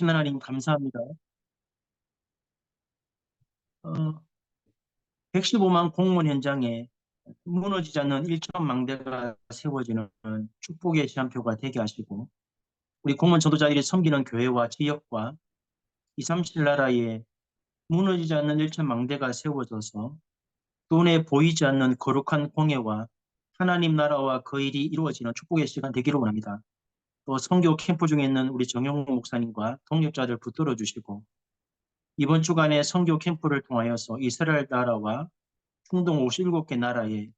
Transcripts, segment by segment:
하나님 감사합니다. 어, 115만 공무원 현장에 무너지지 않는 1천 망대가 세워지는 축복의 시한표가 되게 하시고 우리 공무원 전도자들이 섬기는 교회와 지역과 2, 3실 나라에 무너지지 않는 1천 망대가 세워져서 눈에 보이지 않는 거룩한 공예와 하나님 나라와 그 일이 이루어지는 축복의 시간 되기를 원합니다. 또 성교 캠프 중에 있는 우리 정영 목사님과 동력자들 붙들어 주시고 이번 주간에 성교 캠프를 통하여서 이스라엘 나라와 중동 57개 나라에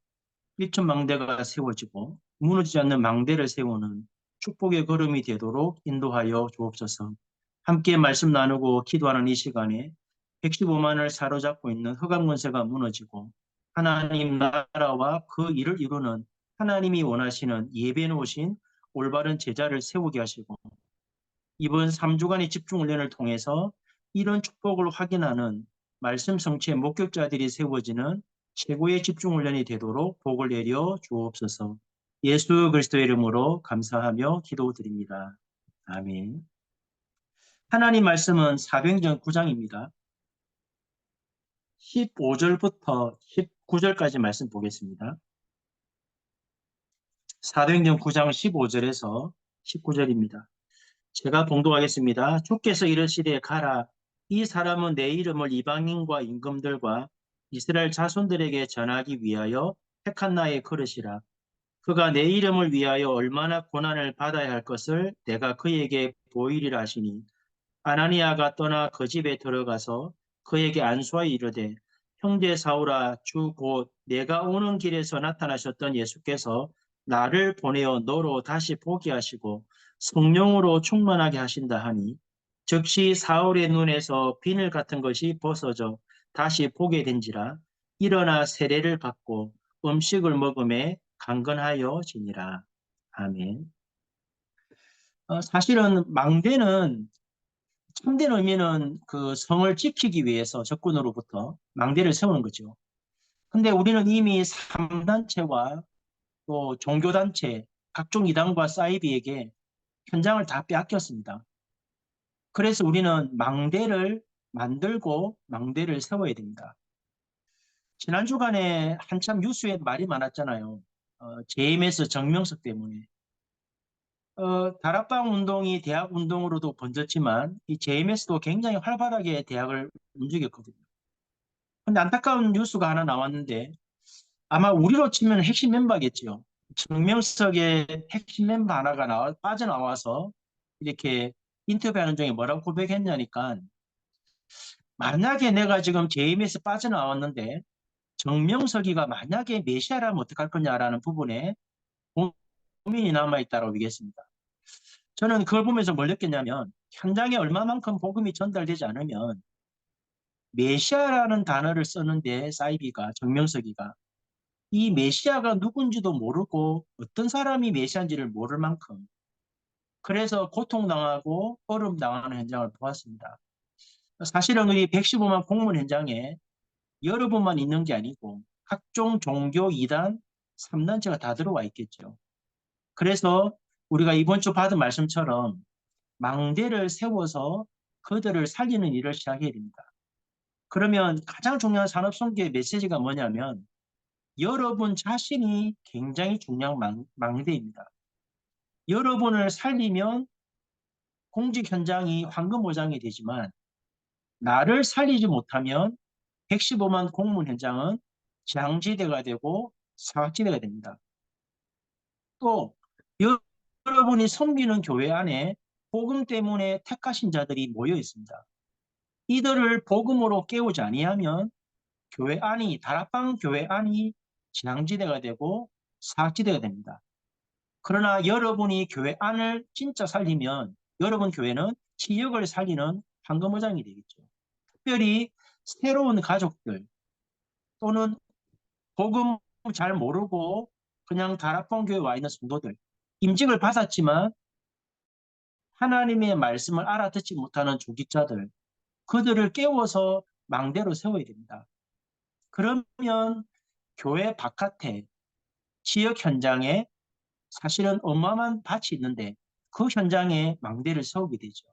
1천 망대가 세워지고 무너지지 않는 망대를 세우는 축복의 걸음이 되도록 인도하여 주옵소서. 함께 말씀 나누고 기도하는 이 시간에 115만을 사로잡고 있는 흑암 권세가 무너지고 하나님 나라와 그 일을 이루는 하나님이 원하시는 예배 놓으신 올바른 제자를 세우게 하시고 이번 3주간의 집중훈련을 통해서 이런 축복을 확인하는 말씀 성취의 목격자들이 세워지는 최고의 집중훈련이 되도록 복을 내려 주옵소서. 예수 그리스도의 이름으로 감사하며 기도드립니다. 아멘. 하나님 말씀은 사도행전 9장입니다. 15절부터 19절까지 말씀 보겠습니다. 사도행전 9장 15절에서 19절입니다. 제가 봉독하겠습니다. 주께서 이르시되 가라 이 사람은 내 이름을 이방인과 임금들과 이스라엘 자손들에게 전하기 위하여 택한 나의 그릇이라. 그가 내 이름을 위하여 얼마나 고난을 받아야 할 것을 내가 그에게 보이리라 하시니 아나니아가 떠나 그 집에 들어가서 그에게 안수하여 이르되 형제 사울아 주 곧 내가 오는 길에서 나타나셨던 예수께서 나를 보내어 너로 다시 보게 하시고 성령으로 충만하게 하신다 하니 즉시 사울의 눈에서 비늘 같은 것이 벗어져 다시 보게 된지라 일어나 세례를 받고 음식을 먹음에 강건하여 지니라. 아멘. 어, 사실은 망대는 참된 의미는 그 성을 지키기 위해서 적군으로부터 망대를 세우는 거죠. 근데 우리는 이미 3단체와 또 종교단체, 각종 이단과 사이비에게 현장을 다 빼앗겼습니다. 그래서 우리는 망대를 만들고 망대를 세워야 됩니다. 지난 주간에 한참 뉴스에 말이 많았잖아요. 어, JMS 정명석 때문에. 어, 다락방 운동이 대학 운동으로도 번졌지만 이 JMS도 굉장히 활발하게 대학을 움직였거든요. 근데 안타까운 뉴스가 하나 나왔는데 아마 우리로 치면 핵심 멤버겠죠. 정명석의 핵심 멤버 하나가 나와, 빠져나와서 이렇게 인터뷰하는 중에 뭐라고 고백했냐니까 만약에 내가 지금 JMS 빠져나왔는데 정명석이가 만약에 메시아라면 어떡할 거냐라는 부분에 고민이 남아있다고 얘기했습니다. 저는 그걸 보면서 뭘 느꼈냐면 현장에 얼마만큼 복음이 전달되지 않으면 메시아라는 단어를 쓰는데 사이비가 정명석이가 이 메시아가 누군지도 모르고 어떤 사람이 메시아인지를 모를 만큼 그래서 고통당하고 어려움당하는 현장을 보았습니다. 사실은 우리 115만 공무원 현장에 여러 분만 있는 게 아니고 각종 종교 2단, 3단체가 다 들어와 있겠죠. 그래서 우리가 이번 주 받은 말씀처럼 망대를 세워서 그들을 살리는 일을 시작해야 됩니다. 그러면 가장 중요한 산업성교의 메시지가 뭐냐면 여러분 자신이 굉장히 중요한 망, 망대입니다. 여러분을 살리면 공직 현장이 황금 보장이 되지만 나를 살리지 못하면 115만 공무원 현장은 장지대가 되고 사각지대가 됩니다. 또 여러분이 섬기는 교회 안에 복음 때문에 택하신 자들이 모여 있습니다. 이들을 복음으로 깨우지 아니하면 교회 안이 다락방 교회 안이 장지대가 되고 사각지대가 됩니다. 그러나 여러분이 교회 안을 진짜 살리면 여러분 교회는 지역을 살리는 황금어장이 되겠죠. 특별히 새로운 가족들 또는 복음 잘 모르고 그냥 다락방 교회 와 있는 성도들 임직을 받았지만 하나님의 말씀을 알아듣지 못하는 조직자들 그들을 깨워서 망대로 세워야 됩니다. 그러면 교회 바깥에 지역 현장에 사실은 어마어마한 밭이 있는데 그 현장에 망대를 세우게 되죠.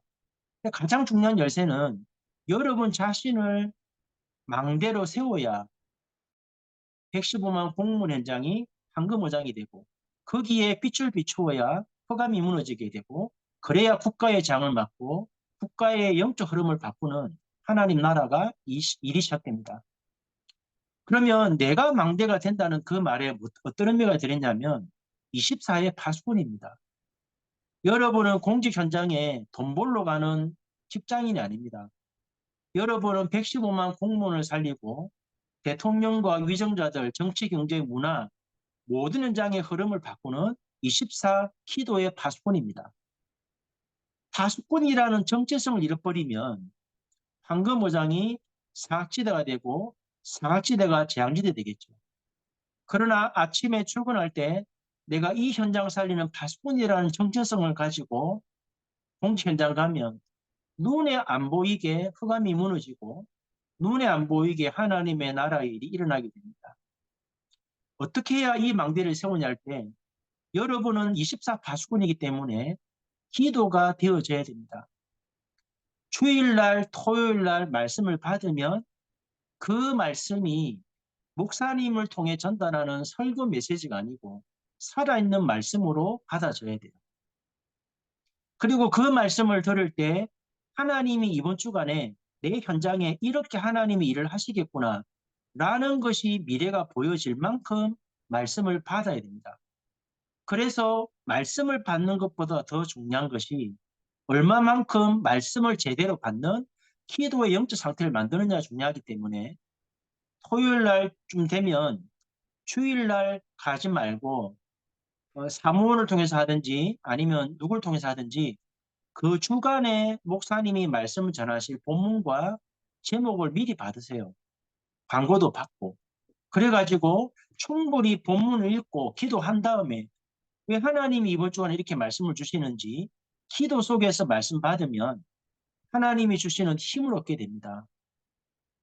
가장 중요한 열쇠는 여러분 자신을 망대로 세워야 115만 공무원 현장이 황금어장이 되고 거기에 빛을 비추어야 허감이 무너지게 되고 그래야 국가의 장을 맡고 국가의 영적 흐름을 바꾸는 하나님 나라가 일이 시작됩니다. 그러면 내가 망대가 된다는 그 말에 뭐- 어떤 의미가 들었냐면 24의 파수꾼입니다. 여러분은 공직 현장에 돈 벌러 가는 직장인이 아닙니다. 여러분은 115만 공무원을 살리고 대통령과 위정자들, 정치, 경제, 문화 모든 현장의 흐름을 바꾸는 24 키도의 파수꾼입니다. 파수꾼이라는 정체성을 잃어버리면 황금어장이 사각지대가 되고 사각지대가 재앙지대 되겠죠. 그러나 아침에 출근할 때 내가 이 현장 살리는 파수꾼이라는 정체성을 가지고 공직 현장 가면 눈에 안 보이게 흑암이 무너지고 눈에 안 보이게 하나님의 나라의 일이 일어나게 됩니다. 어떻게 해야 이 망대를 세우냐 할 때 여러분은 24 파수꾼이기 때문에 기도가 되어져야 됩니다. 주일날, 토요일날 말씀을 받으면 그 말씀이 목사님을 통해 전달하는 설교 메시지가 아니고 살아있는 말씀으로 받아져야 돼요. 그리고 그 말씀을 들을 때 하나님이 이번 주간에 내 현장에 이렇게 하나님이 일을 하시겠구나 라는 것이 미래가 보여질 만큼 말씀을 받아야 됩니다. 그래서 말씀을 받는 것보다 더 중요한 것이 얼마만큼 말씀을 제대로 받는 기도의 영적 상태를 만드느냐 중요하기 때문에 토요일 날쯤 되면 주일 날 가지 말고 어, 사무원을 통해서 하든지 아니면 누굴 통해서 하든지 그 주간에 목사님이 말씀을 전하실 본문과 제목을 미리 받으세요. 광고도 받고. 그래가지고 충분히 본문을 읽고 기도한 다음에 왜 하나님이 이번 주간에 이렇게 말씀을 주시는지 기도 속에서 말씀 받으면 하나님이 주시는 힘을 얻게 됩니다.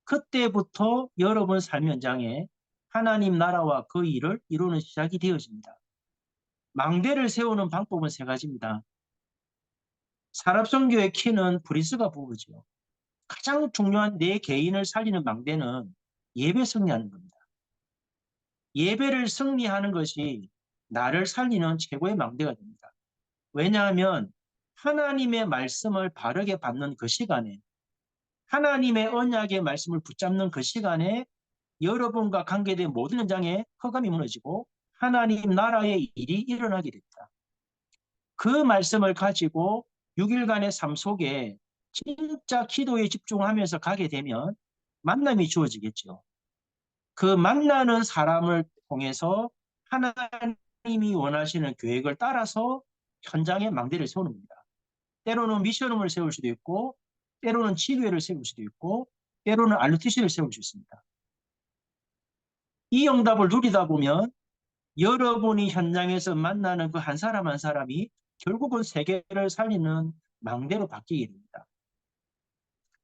그때부터 여러분 삶 현장에 하나님 나라와 그 일을 이루는 시작이 되어집니다. 망대를 세우는 방법은 세 가지입니다. 산업선교의 키는 브리스가 부르죠. 가장 중요한 내 개인을 살리는 망대는 예배 승리하는 겁니다. 예배를 승리하는 것이 나를 살리는 최고의 망대가 됩니다. 왜냐하면 하나님의 말씀을 바르게 받는 그 시간에 하나님의 언약의 말씀을 붙잡는 그 시간에 여러분과 관계된 모든 현장에 허감이 무너지고 하나님 나라의 일이 일어나게 됩니다. 그 말씀을 가지고 6일간의 삶 속에 진짜 기도에 집중하면서 가게 되면 만남이 주어지겠죠. 그 만나는 사람을 통해서 하나님이 원하시는 계획을 따라서 현장에 망대를 세우는 겁니다. 때로는 미션홈을 세울 수도 있고 때로는 치료회를 세울 수도 있고 때로는 RTC를 세울 수 있습니다. 이 응답을 누리다 보면 여러분이 현장에서 만나는 그 한 사람 한 사람이 결국은 세계를 살리는 망대로 바뀌게 됩니다.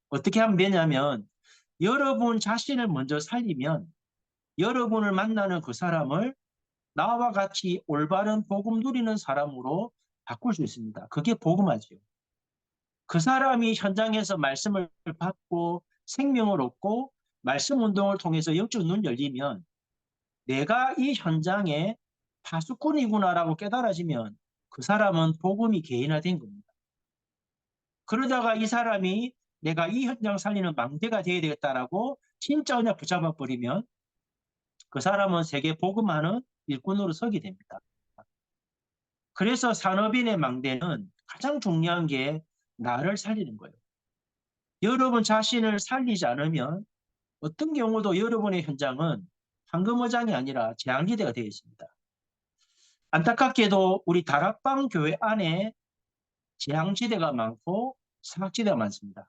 어떻게 하면 되냐면 여러분 자신을 먼저 살리면 여러분을 만나는 그 사람을 나와 같이 올바른 복음 누리는 사람으로 바꿀 수 있습니다. 그게 복음하지요. 그 사람이 현장에서 말씀을 받고 생명을 얻고 말씀 운동을 통해서 영적 눈 열리면 내가 이 현장에 파수꾼이구나라고 깨달아지면 그 사람은 복음이 개인화된 겁니다. 그러다가 이 사람이 내가 이 현장 살리는 망대가 되어야 되겠다라고 진짜 언약 붙잡아 버리면 그 사람은 세계 복음하는 일꾼으로 서게 됩니다. 그래서 산업인의 망대는 가장 중요한 게 나를 살리는 거예요. 여러분 자신을 살리지 않으면 어떤 경우도 여러분의 현장은 황금어장이 아니라 재앙지대가 되어 있습니다. 안타깝게도 우리 다락방 교회 안에 재앙지대가 많고 사각지대가 많습니다.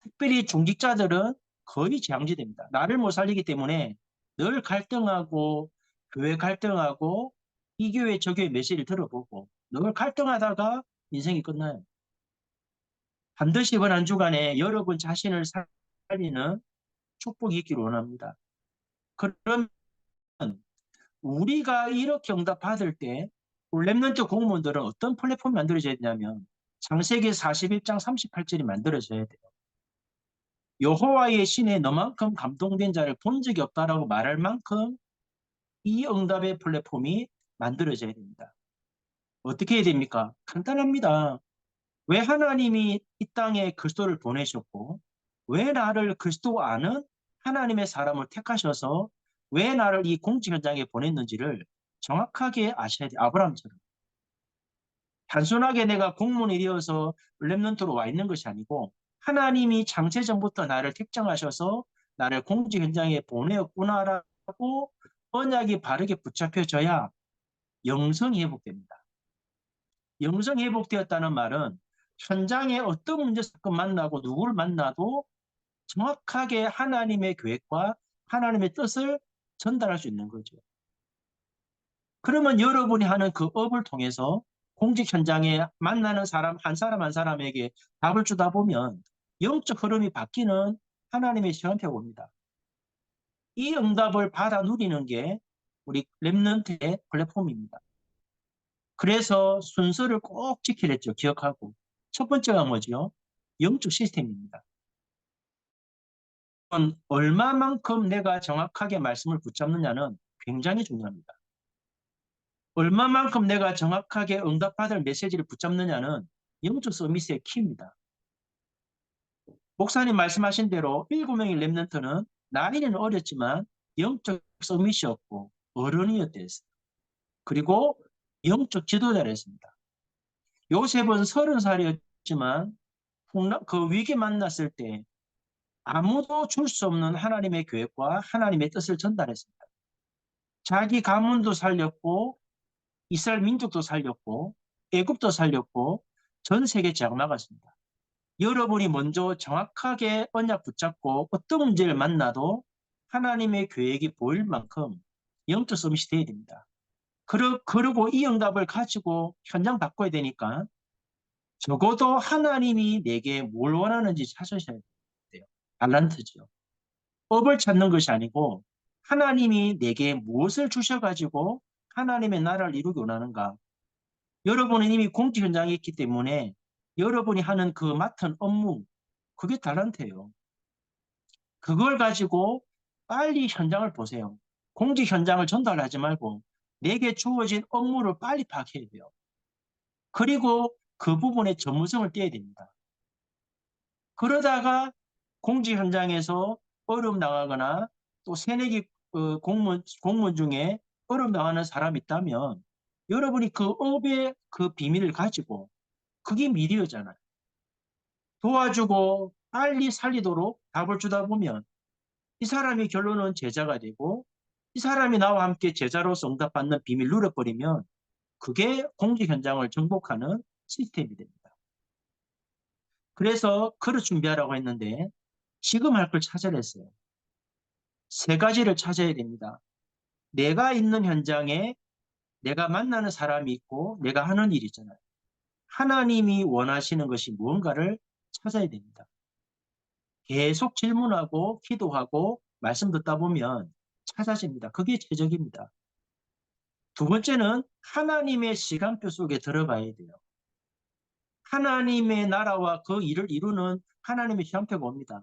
특별히 중직자들은 거의 재앙지대입니다. 나를 못 살리기 때문에 늘 갈등하고 교회 갈등하고 이 교회 저 교회 메시지를 들어보고 늘 갈등하다가 인생이 끝나요. 반드시 이번 한 주간에 여러분 자신을 살리는 축복이 있기를 원합니다. 그러면 우리가 이렇게 응답 받을 때 랩런트 공무원들은 어떤 플랫폼이 만들어져야 되냐면 창세기 41장 38절이 만들어져야 돼요. 여호와의 신에 너만큼 감동된 자를 본 적이 없다라고 말할 만큼 이 응답의 플랫폼이 만들어져야 됩니다. 어떻게 해야 됩니까? 간단합니다. 왜 하나님이 이 땅에 그리스도를 보내셨고 왜 나를 그리스도 아는 하나님의 사람을 택하셔서 왜 나를 이 공직 현장에 보냈는지를 정확하게 아셔야 돼요. 아브라함처럼. 단순하게 내가 공무원이 되어서 랩런트로 와 있는 것이 아니고 하나님이 창세전부터 나를 택정하셔서 나를 공직 현장에 보내었구나라고 언약이 바르게 붙잡혀져야 영성이 회복됩니다. 영성이 회복되었다는 말은 현장에 어떤 문제 사건 만나고 누구를 만나도 정확하게 하나님의 계획과 하나님의 뜻을 전달할 수 있는 거죠. 그러면 여러분이 하는 그 업을 통해서 공직 현장에 만나는 사람 한 사람 한 사람에게 답을 주다 보면 영적 흐름이 바뀌는 하나님의 시험표 봅니다. 이 응답을 받아 누리는 게 우리 랩런트의 플랫폼입니다. 그래서 순서를 꼭 지키랬죠. 기억하고. 첫 번째가 뭐죠? 영적 시스템입니다. 얼마만큼 내가 정확하게 말씀을 붙잡느냐는 굉장히 중요합니다. 얼마만큼 내가 정확하게 응답받을 메시지를 붙잡느냐는 영적 서미스의 키입니다. 목사님 말씀하신 대로 일곱 명의 랩런트는 나이는 어렸지만 영적 서밋이었고 어른이었댔어요. 그리고 영적 지도자였습니다. 요셉은 서른 살이었지만 그 위기 만났을 때 아무도 줄 수 없는 하나님의 계획과 하나님의 뜻을 전달했습니다. 자기 가문도 살렸고 이스라엘 민족도 살렸고 애굽도 살렸고 전 세계 장막았습니다. 여러분이 먼저 정확하게 언약 붙잡고 어떤 문제를 만나도 하나님의 계획이 보일 만큼 영적 서밋이 돼야 됩니다. 그리고 이 응답을 가지고 현장 바꿔야 되니까 적어도 하나님이 내게 뭘 원하는지 찾으셔야 돼요. 달란트죠. 업을 찾는 것이 아니고 하나님이 내게 무엇을 주셔가지고 하나님의 나라를 이루기 원하는가. 여러분은 이미 공직 현장에 있기 때문에 여러분이 하는 그 맡은 업무, 그게 달란트예요. 그걸 가지고 빨리 현장을 보세요. 공직 현장을 전달하지 말고 내게 주어진 업무를 빨리 파악해야 돼요. 그리고 그 부분에 전문성을 떼야 됩니다. 그러다가 공직 현장에서 어려움 당하거나 또 새내기 어, 공무원, 공무원 중에 어려움 당하는 사람이 있다면 여러분이 그 업의 그 비밀을 가지고 그게 미디어잖아요. 도와주고 빨리 살리도록 답을 주다 보면 이 사람이 결론은 제자가 되고 이 사람이 나와 함께 제자로서 응답받는 비밀 누려버리면 그게 공직 현장을 정복하는 시스템이 됩니다. 그래서 글을 준비하라고 했는데 지금 할 걸 찾아냈어요. 세 가지를 찾아야 됩니다. 내가 있는 현장에 내가 만나는 사람이 있고 내가 하는 일이 있잖아요. 하나님이 원하시는 것이 무언가를 찾아야 됩니다. 계속 질문하고 기도하고 말씀 듣다 보면 찾아집니다. 그게 최적입니다. 두 번째는 하나님의 시간표 속에 들어가야 돼요. 하나님의 나라와 그 일을 이루는 하나님의 시간표가 옵니다.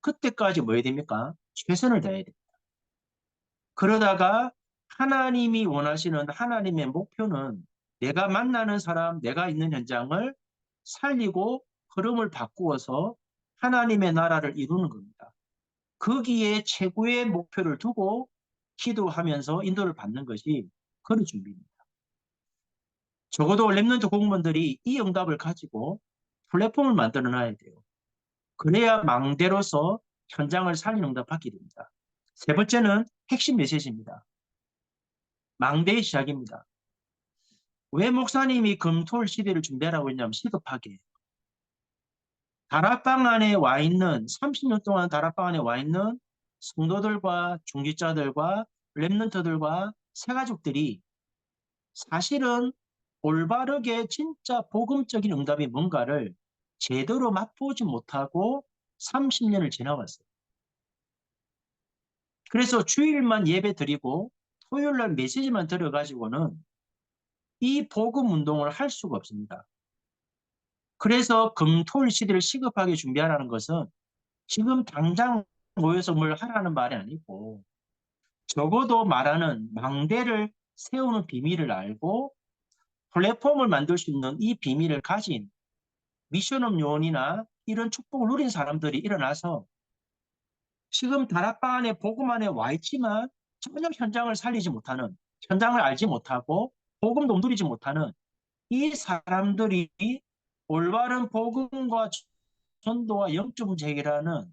그때까지 뭐 해야 됩니까? 최선을 다해야 됩니다. 그러다가 하나님이 원하시는 하나님의 목표는 내가 만나는 사람, 내가 있는 현장을 살리고 흐름을 바꾸어서 하나님의 나라를 이루는 겁니다. 거기에 최고의 목표를 두고 기도하면서 인도를 받는 것이 그런 준비입니다. 적어도 랩런트 공무원들이 이 응답을 가지고 플랫폼을 만들어 놔야 돼요. 그래야 망대로서 현장을 살리는 응답 받게 됩니다. 세 번째는 핵심 메시지입니다. 망대의 시작입니다. 왜 목사님이 금토일 시대를 준비하라고 했냐면 시급하게 다락방 안에 와 있는 30년 동안 다락방 안에 와 있는 성도들과 중직자들과 랩런트들과 새가족들이 사실은 올바르게 진짜 복음적인 응답이 뭔가를 제대로 맛보지 못하고 30년을 지나왔어요. 그래서 주일만 예배 드리고 토요일 날 메시지만 들어가지고는 이 복음 운동을 할 수가 없습니다. 그래서 금토일 시대를 시급하게 준비하라는 것은 지금 당장 모여서 뭘 하라는 말이 아니고 적어도 말하는 망대를 세우는 비밀을 알고 플랫폼을 만들 수 있는 이 비밀을 가진 미션업 요원이나 이런 축복을 누린 사람들이 일어나서 지금 다락방 안에 복음 안에 와 있지만 전혀 현장을 살리지 못하는 현장을 알지 못하고 복음도 누리지 못하는 이 사람들이 올바른 복음과 전도와 영적 문제 해결하는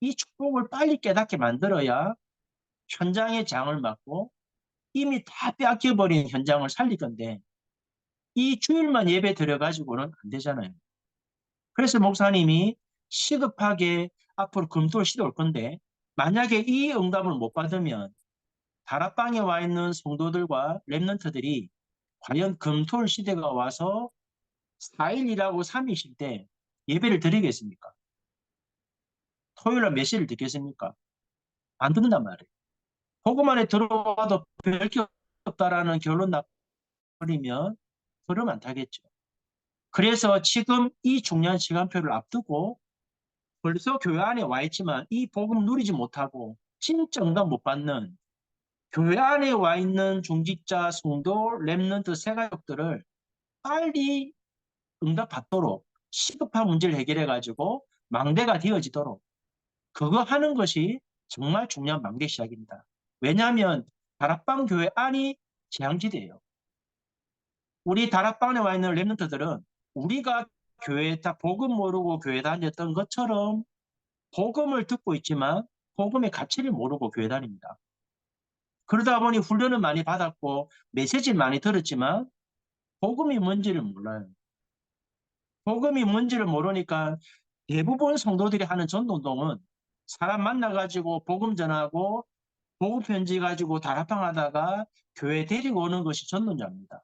이 축복을 빨리 깨닫게 만들어야 현장의 장을 막고 이미 다 빼앗겨버린 현장을 살릴 건데 이 주일만 예배 드려가지고는 안 되잖아요. 그래서 목사님이 시급하게 앞으로 금토를 시도할 건데 만약에 이 응답을 못 받으면 다락방에 와 있는 성도들과 랩런트들이 과연 금토일 시대가 와서 4일이라고 3일 쉴 때 예배를 드리겠습니까? 토요일 날 몇 시를 듣겠습니까? 안 듣는단 말이에요. 안에 들어와도 별게 없다라는 결론 나버리면 흐름 안 타겠죠. 그래서 지금 이 중요한 시간표를 앞두고 벌써 교회 안에 와 있지만 이 복음 누리지 못하고 진짜 응답 못 받는 교회 안에 와 있는 중직자, 성도, 랩런트 세 가족들을 빨리 응답 받도록 시급한 문제를 해결해 가지고 망대가 되어지도록 그거 하는 것이 정말 중요한 망대 시작입니다. 왜냐하면 다락방 교회 안이 재앙지대예요. 우리 다락방에 와 있는 랩런트들은 우리가 교회에 다 복음 모르고 교회 다녔던 것처럼 복음을 듣고 있지만 복음의 가치를 모르고 교회 다닙니다. 그러다 보니 훈련을 많이 받았고 메시지를 많이 들었지만 복음이 뭔지를 몰라요. 복음이 뭔지를 모르니까 대부분 성도들이 하는 전도운동은 사람 만나가지고 복음 전하고 복음 편지 가지고 다락방 하다가 교회 데리고 오는 것이 전도자입니다.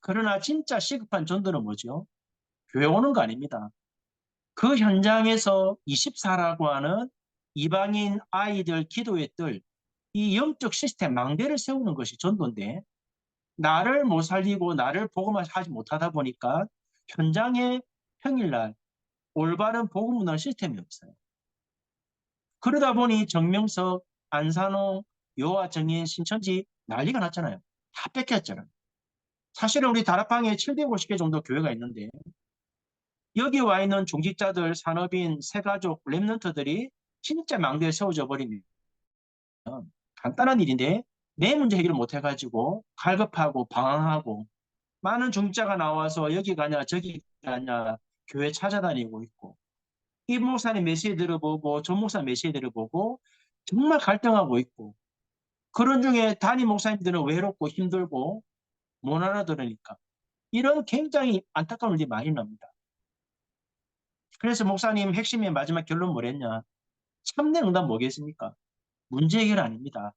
그러나 진짜 시급한 전도는 뭐죠? 교회 오는 거 아닙니다. 그 현장에서 24라고 하는 이방인 아이들 기도의 뜰, 이 영적 시스템 망대를 세우는 것이 전도인데 나를 못 살리고 나를 복음하지 못하다 보니까 현장에 평일날 올바른 복음 문화 시스템이 없어요. 그러다 보니 정명석, 안산호, 요하, 정인, 신천지 난리가 났잖아요. 다 뺏겼잖아요. 사실은 우리 다락방에 750개 정도 교회가 있는데 여기 와 있는 중직자들, 산업인, 새가족, 랩런트들이 진짜 망대에 세워져 버리면 간단한 일인데 내 문제 해결을 못 해가지고 갈급하고 방황하고 많은 중직자가 나와서 여기 가냐 저기 가냐 교회 찾아다니고 있고 이 목사님 메시지 들어보고 저 목사 메시지 들어보고 정말 갈등하고 있고 그런 중에 담임 목사님들은 외롭고 힘들고 못 알아들으니까 이런 굉장히 안타까운 일이 많이 납니다. 그래서 목사님 핵심의 마지막 결론 뭐랬냐? 참된 응답 뭐겠습니까? 문제 해결 아닙니다.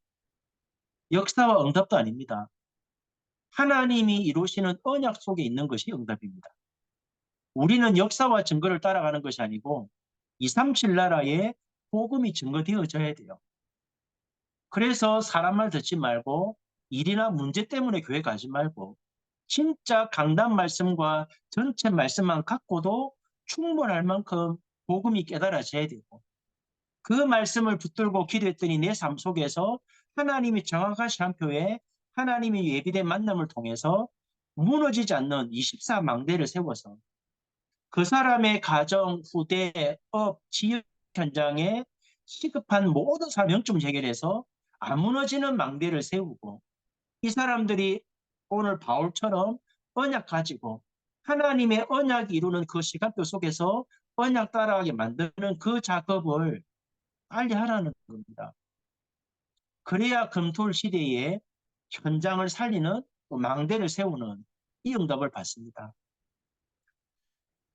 역사와 응답도 아닙니다. 하나님이 이루시는 언약 속에 있는 것이 응답입니다. 우리는 역사와 증거를 따라가는 것이 아니고 237 나라에 복음이 증거되어져야 돼요. 그래서 사람 말 듣지 말고 일이나 문제 때문에 교회 가지 말고 진짜 강단 말씀과 전체 말씀만 갖고도 충분할 만큼 복음이 깨달아져야 되고 그 말씀을 붙들고 기도했더니 내 삶 속에서 하나님이 정확한 시간표에 하나님이 예비된 만남을 통해서 무너지지 않는 24망대를 세워서 그 사람의 가정, 후대, 업, 지역 현장에 시급한 모든 사람 영점 해결해서 안 무너지는 망대를 세우고 이 사람들이 오늘 바울처럼 언약 가지고 하나님의 언약이 이루는 그 시간표 속에서 언약 따라가게 만드는 그 작업을 빨리 하라는 겁니다. 그래야 금토일 시대에 현장을 살리는 망대를 세우는 이 응답을 받습니다.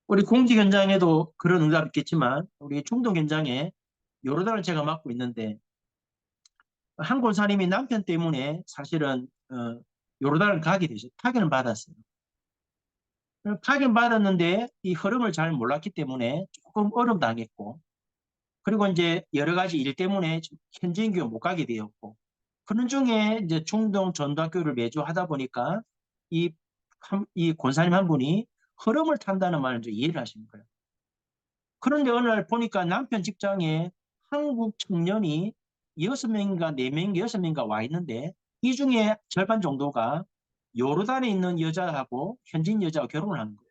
우리 공직 현장에도 그런 응답이 있겠지만 우리 중동 현장에 요르단을 제가 맡고 있는데 한 권사님이 남편 때문에 사실은 어, 요르단을 가게 되죠. 파견을 받았어요. 파견 받았는데 이 흐름을 잘 몰랐기 때문에 조금 어려움 당했고 그리고 이제 여러 가지 일 때문에 현지인 교회 못 가게 되었고 그런 중에 이제 중동 전도학교를 매주 하다 보니까 이, 한, 이 권사님 한 분이 흐름을 탄다는 말을 이제 이해를 하시는 거예요. 그런데 어느 날 보니까 남편 직장에 한국 청년이 여섯 명인가 네 명인가 여섯 명인가 와 있는데 이 중에 절반 정도가 요르단에 있는 여자하고 현지인 여자와 결혼을 하는 거예요.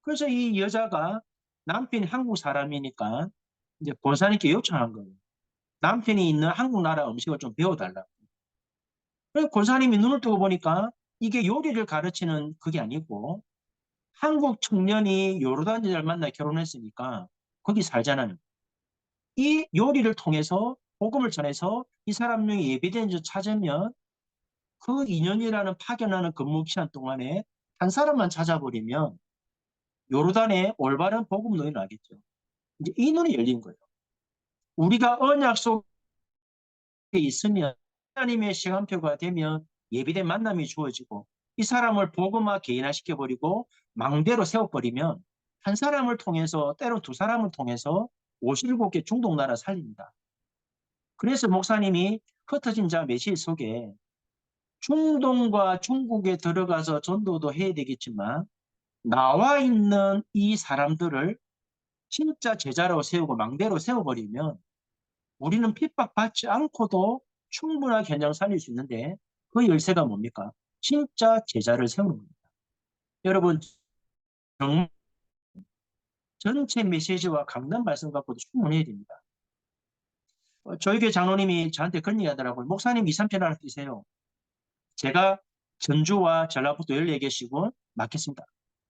그래서 이 여자가 남편이 한국 사람이니까 이제 본사님께 요청한 거예요. 남편이 있는 한국 나라 음식을 좀 배워달라고. 그래서 권사님이 눈을 뜨고 보니까 이게 요리를 가르치는 그게 아니고 한국 청년이 요르단 여자를 만나 결혼했으니까 거기 살잖아요. 이 요리를 통해서 복음을 전해서 이 사람 중에 예배된 줄 찾으면 그 2년이라는 파견하는 근무 기간 동안에 한 사람만 찾아버리면 요르단에 올바른 복음 노인을 하겠죠. 이제 이 눈이 열린 거예요. 우리가 언약 속에 있으면 하나님의 시간표가 되면 예비된 만남이 주어지고 이 사람을 복음화 개인화시켜 버리고 망대로 세워버리면 한 사람을 통해서 때로 두 사람을 통해서 57개 중동 나라 살립니다. 그래서 목사님이 흩어진 자 메시지 속에 중동과 중국에 들어가서 전도도 해야 되겠지만 나와 있는 이 사람들을 진짜 제자로 세우고 망대로 세워버리면 우리는 핍박받지 않고도 충분하게 현장 살릴 수 있는데 그 열쇠가 뭡니까? 진짜 제자를 세우는 겁니다. 여러분 정말 전체 메시지와 강단 말씀 갖고도 충분해야 됩니다. 어, 저희 교회 장로님이 저한테 그런 얘기 하더라고요. 목사님 2, 3천 하나 뛰세요. 제가 전주와 전라북도 열네 계시고 맡겠습니다.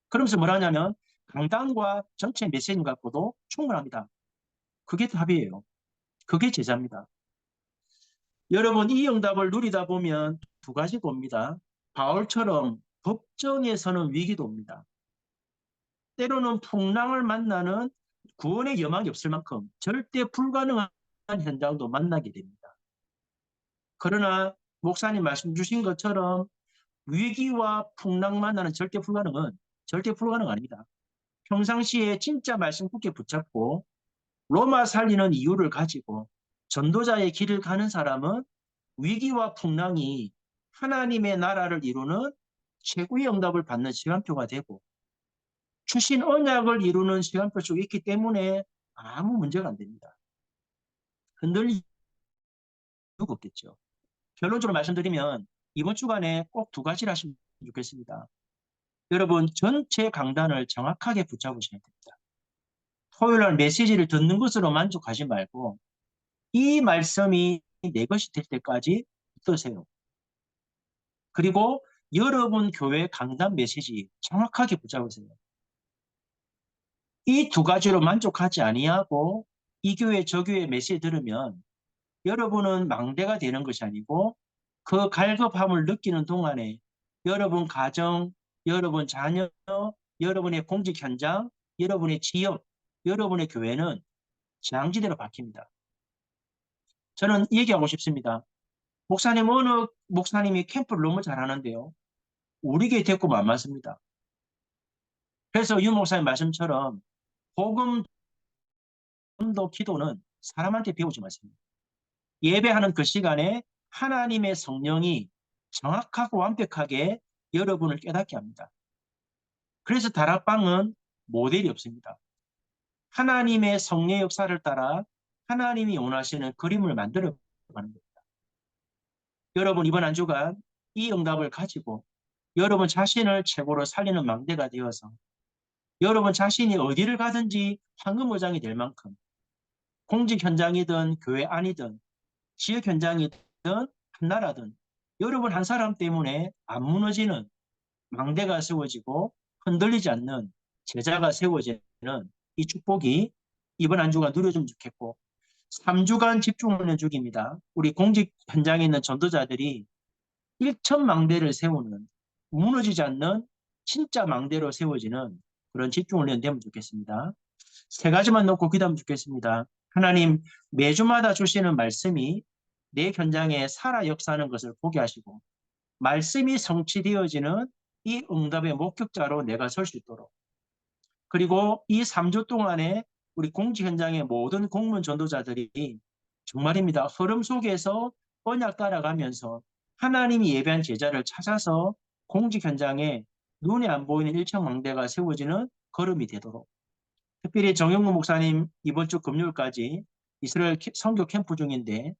그러면서 뭐라냐면 강단과 전체 메시지 갖고도 충분합니다. 그게 답이에요. 그게 제자입니다. 여러분 이 응답을 누리다 보면 두 가지가 옵니다. 바울처럼 법정에서는 위기도 옵니다. 때로는 풍랑을 만나는 구원의 여망이 없을 만큼 절대 불가능한 현장도 만나게 됩니다. 그러나 목사님 말씀 주신 것처럼 위기와 풍랑 만나는 절대 불가능은 절대 불가능 아닙니다. 평상시에 진짜 말씀 굳게 붙잡고 로마 살리는 이유를 가지고 전도자의 길을 가는 사람은 위기와 풍랑이 하나님의 나라를 이루는 최고의 응답을 받는 시간표가 되고 주신 언약을 이루는 시간표 속에 있기 때문에 아무 문제가 안 됩니다. 흔들릴 이유가 없겠죠. 결론적으로 말씀드리면 이번 주간에 꼭 두 가지를 하시면 좋겠습니다. 여러분 전체 강단을 정확하게 붙잡으셔야 됩니다. 토요일 날 메시지를 듣는 것으로 만족하지 말고 이 말씀이 내 것이 될 때까지 붙드세요. 그리고 여러분 교회 강단 메시지 정확하게 붙잡으세요. 이 두 가지로 만족하지 아니하고 이 교회 저 교회 메시지 들으면 여러분은 망대가 되는 것이 아니고 그 갈급함을 느끼는 동안에 여러분 가정, 여러분 자녀, 여러분의 공직 현장, 여러분의 지역, 여러분의 교회는 장지대로 바뀝니다. 저는 얘기하고 싶습니다. 목사님 어느 목사님이 캠프를 너무 잘하는데요. 우리 교회 데리고 안 맞습니다. 그래서 유 목사님 말씀처럼 복음 도 기도는 사람한테 배우지 마십니다. 예배하는 그 시간에 하나님의 성령이 정확하고 완벽하게 여러분을 깨닫게 합니다. 그래서 다락방은 모델이 없습니다. 하나님의 성령 역사를 따라 하나님이 원하시는 그림을 만들어 가는 겁니다. 여러분 이번 한 주간 이 응답을 가지고 여러분 자신을 최고로 살리는 망대가 되어서 여러분 자신이 어디를 가든지 황금어장이 될 만큼 공직 현장이든 교회 안이든 지역 현장이든 한 나라든 여러분 한 사람 때문에 안 무너지는 망대가 세워지고 흔들리지 않는 제자가 세워지는 이 축복이 이번 한 주가 누려주면 좋겠고 3주간 집중하는 주기입니다. 우리 공직 현장에 있는 전도자들이 1천 망대를 세우는 무너지지 않는 진짜 망대로 세워지는 그런 집중을 되면 좋겠습니다. 세 가지만 놓고 기도하면 좋겠습니다. 하나님 매주마다 주시는 말씀이 내 현장에 살아 역사하는 것을 보게 하시고 말씀이 성취되어지는 이 응답의 목격자로 내가 설 수 있도록 그리고 이 3주 동안에 우리 공직 현장의 모든 공무원 전도자들이 정말입니다. 흐름 속에서 언약 따라가면서 하나님이 예배한 제자를 찾아서 공직 현장에 눈에 안 보이는 일청망대가 세워지는 걸음이 되도록 특별히 정영무 목사님 이번 주 금요일까지 이스라엘 캐- 선교 캠프 중인데 어,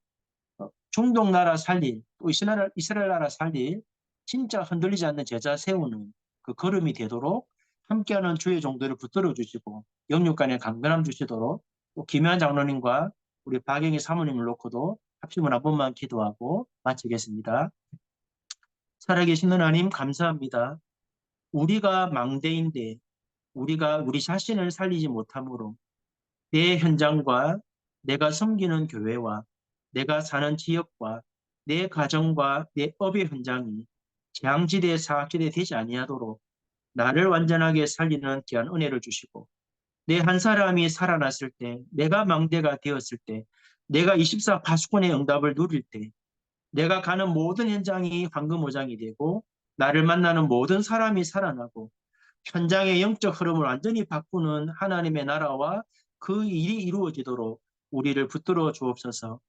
중동 나라 살릴 또 이스라엘, 이스라엘 나라 살릴 진짜 흔들리지 않는 제자 세우는 그 걸음이 되도록 함께하는 주의 종들을 붙들어 주시고 영육 간에 강건함 주시도록 또 김현 장로님과 우리 박영희 사모님을 놓고도 합심을 한 번만 기도하고 마치겠습니다. 살아계신 하나님 감사합니다. 우리가 망대인데 우리가 우리 자신을 살리지 못함으로 내 현장과 내가 섬기는 교회와 내가 사는 지역과 내 가정과 내 업의 현장이 재앙지대 사학지대 되지 아니하도록 나를 완전하게 살리는 귀한 은혜를 주시고 내 한 사람이 살아났을 때 내가 망대가 되었을 때 내가 24 파수꾼의 응답을 누릴 때 내가 가는 모든 현장이 황금오장이 되고 나를 만나는 모든 사람이 살아나고 현장의 영적 흐름을 완전히 바꾸는 하나님의 나라와 그 일이 이루어지도록 우리를 붙들어 주옵소서.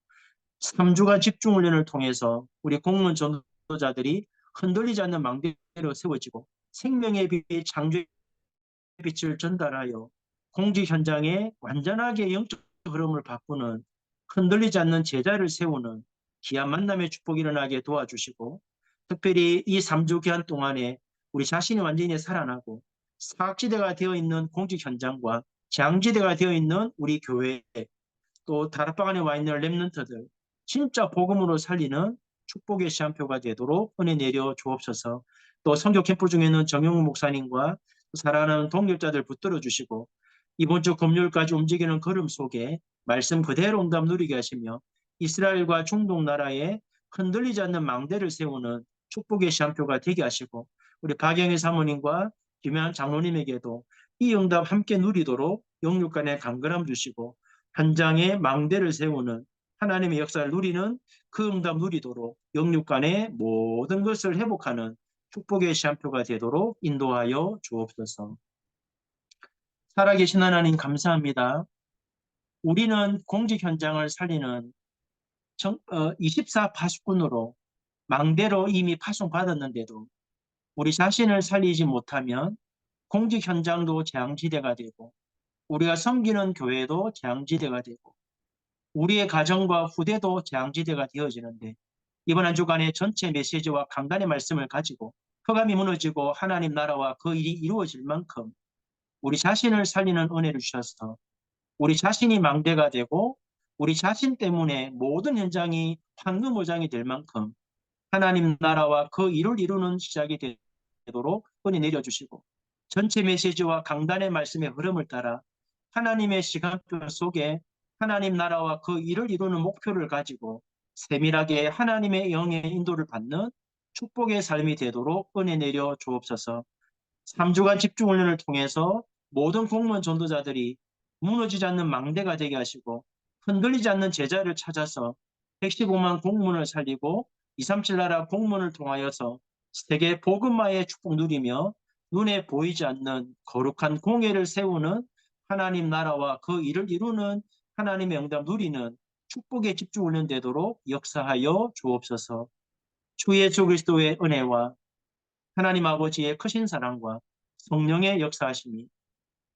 3주간 집중 훈련을 통해서 우리 공무원 전도자들이 흔들리지 않는 망대로 세워지고 생명의 빛, 창조의 빛을 전달하여 공직 현장에 완전하게 영적 흐름을 바꾸는 흔들리지 않는 제자를 세우는 귀한 만남의 축복이 일어나게 도와주시고 특별히 이 3주 기간 동안에 우리 자신이 완전히 살아나고 사학지대가 되어 있는 공직 현장과 장지대가 되어 있는 우리 교회 또 다락방 안에 와 있는 랩런트들 진짜 복음으로 살리는 축복의 시한표가 되도록 은혜 내려 주옵소서. 또 선교 캠프 중에는 정용 목사님과 사랑하는 동역자들 붙들어 주시고 이번 주 금요일까지 움직이는 걸음 속에 말씀 그대로 응답 누리게 하시며 이스라엘과 중동 나라에 흔들리지 않는 망대를 세우는 축복의 시한표가 되게 하시고 우리 박영희 사모님과 김현 장로님에게도 이 응답 함께 누리도록 영육간의 강건함 주시고 현장에 망대를 세우는 하나님의 역사를 누리는 그 응답 누리도록 영육 간의 모든 것을 회복하는 축복의 시한표가 되도록 인도하여 주옵소서. 살아계신 하나님 감사합니다. 우리는 공직 현장을 살리는 정, 어, 24 파수꾼으로 망대로 이미 파송받았는데도 우리 자신을 살리지 못하면 공직 현장도 재앙지대가 되고 우리가 섬기는 교회도 재앙지대가 되고 우리의 가정과 후대도 재앙지대가 되어지는데 이번 한 주간의 전체 메시지와 강단의 말씀을 가지고 허감이 무너지고 하나님 나라와 그 일이 이루어질 만큼 우리 자신을 살리는 은혜를 주셔서 우리 자신이 망대가 되고 우리 자신 때문에 모든 현장이 황금오장이 될 만큼 하나님 나라와 그 일을 이루는 시작이 되도록 은혜 내려주시고 전체 메시지와 강단의 말씀의 흐름을 따라 하나님의 시간표 속에 하나님 나라와 그 일을 이루는 목표를 가지고 세밀하게 하나님의 영의 인도를 받는 축복의 삶이 되도록 은혜 내려 주옵소서. 3주간 집중 훈련을 통해서 모든 공무원 전도자들이 무너지지 않는 망대가 되게 하시고 흔들리지 않는 제자를 찾아서 115만 공문을 살리고 237 나라 공문을 통하여서 세계 복음화의 축복 누리며 눈에 보이지 않는 거룩한 공예를 세우는 하나님 나라와 그 일을 이루는 하나님의 응답 누리는 축복에 집중 훈련되도록 역사하여 주옵소서. 주 예수 그리스도의 은혜와 하나님 아버지의 크신 사랑과 성령의 역사하심이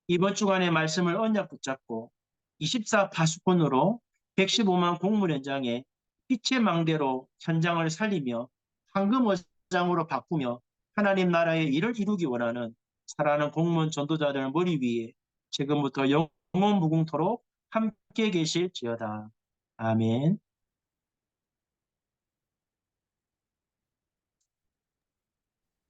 이번 주간의 말씀을 언약 붙잡고 24 파수꾼으로 115만 공물 현장에 빛의 망대로 현장을 살리며 황금어장으로 바꾸며 하나님 나라의 일을 이루기 원하는 살아가는 공무원 전도자들 머리 위에 지금부터 영원 무궁토록 함께 계실지어다. 아멘.